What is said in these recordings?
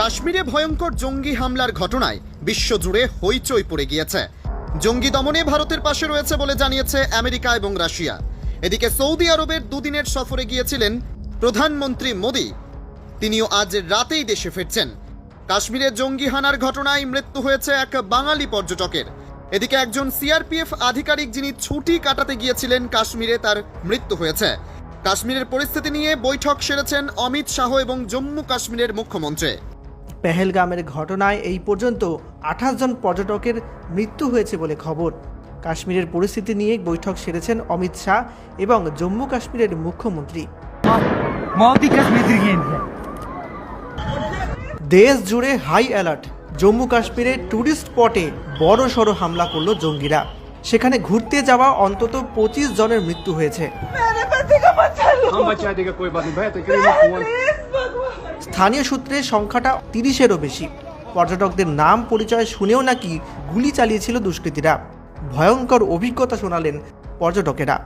কাশ্মীরে ভয়ঙ্কর জঙ্গি হামলার ঘটনায় বিশ্বজুড়ে হইচই পড়ে গিয়েছে। জঙ্গি দমনে ভারতের পাশে রয়েছে বলে জানিয়েছে আমেরিকা এবং রাশিয়া। এদিকে সৌদি আরবের দুদিনের সফরে গিয়েছিলেন প্রধানমন্ত্রী মোদী। তিনিও আজ রাতেই দেশে ফিরছেন। কাশ্মীরে জঙ্গি হানার ঘটনায় মৃত্যু হয়েছে এক বাঙালি পর্যটকের। এদিকে একজন সিআরপিএফ আধিকারিক যিনি ছুটি কাটাতে গিয়েছিলেন কাশ্মীরে, তার মৃত্যু হয়েছে। কাশ্মীরের পরিস্থিতি নিয়ে বৈঠক সেরেছেন অমিত শাহ এবং জম্মু কাশ্মীরের মুখ্যমন্ত্রী। পেহেলগামের ঘটনায় এই পর্যন্ত আঠাশ জন পর্যটকের মৃত্যু হয়েছে বলে খবর। কাশ্মীরের পরিস্থিতি নিয়ে বৈঠক সেরেছেন অমিত শাহ এবং জম্মু কাশ্মীরের মুখ্যমন্ত্রী। দেশ জুড়ে হাই অ্যালার্ট। জম্মু কাশ্মীরে ট্যুরিস্ট স্পটে বড় সড়ো হামলা করল জঙ্গিরা। সেখানে ঘুরতে যাওয়া অন্তত পঁচিশ জনের মৃত্যু হয়েছে। স্থানীয় সূত্রে সংখ্যাটা তিরিশেরও বেশি। পর্যটকদের নাম পরিচয় শুনেও নাকি গুলি চালিয়েছিল দুষ্কৃতীরা। ভয়ঙ্কর অভিজ্ঞতা শোনালেন পর্যটকেরা।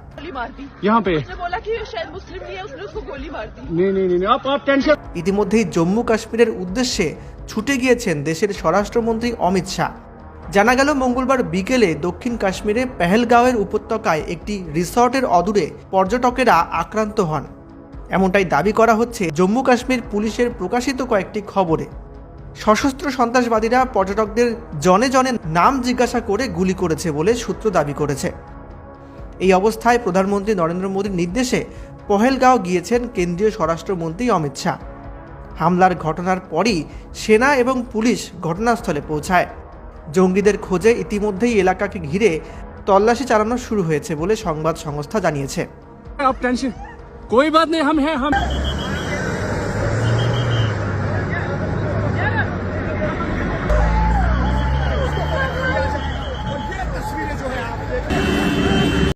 ইতিমধ্যেই জম্মু কাশ্মীরের উদ্দেশ্যে ছুটে গিয়েছেন দেশের স্বরাষ্ট্রমন্ত্রী অমিত শাহ। জানা গেল মঙ্গলবার বিকেলে দক্ষিণ কাশ্মীরে পেহেলগাঁওয়ের উপত্যকায় একটি রিসর্টের অদূরে পর্যটকেরা আক্রান্ত হন। এমনটাই দাবি করা হচ্ছে জম্মু কাশ্মীর পুলিশের প্রকাশিত কয়েকটি খবরে। সশস্ত্র সন্ত্রাসবাদীরা পর্যটকদের জনে জনে নাম জিজ্ঞাসা করে গুলি করেছে বলে সূত্র দাবি করেছে। এই অবস্থায় প্রধানমন্ত্রী নরেন্দ্র মোদীর নির্দেশে পহেলগাঁও গিয়েছেন কেন্দ্রীয় স্বরাষ্ট্রমন্ত্রী অমিত শাহ। হামলার ঘটনার পরই সেনা এবং পুলিশ ঘটনাস্থলে পৌঁছায়। জঙ্গিদের খোঁজে ইতিমধ্যেই এলাকাকে ঘিরে তল্লাশি চালানো শুরু হয়েছে বলে সংবাদ সংস্থা জানিয়েছে। कोई बात नहीं हम हैं हम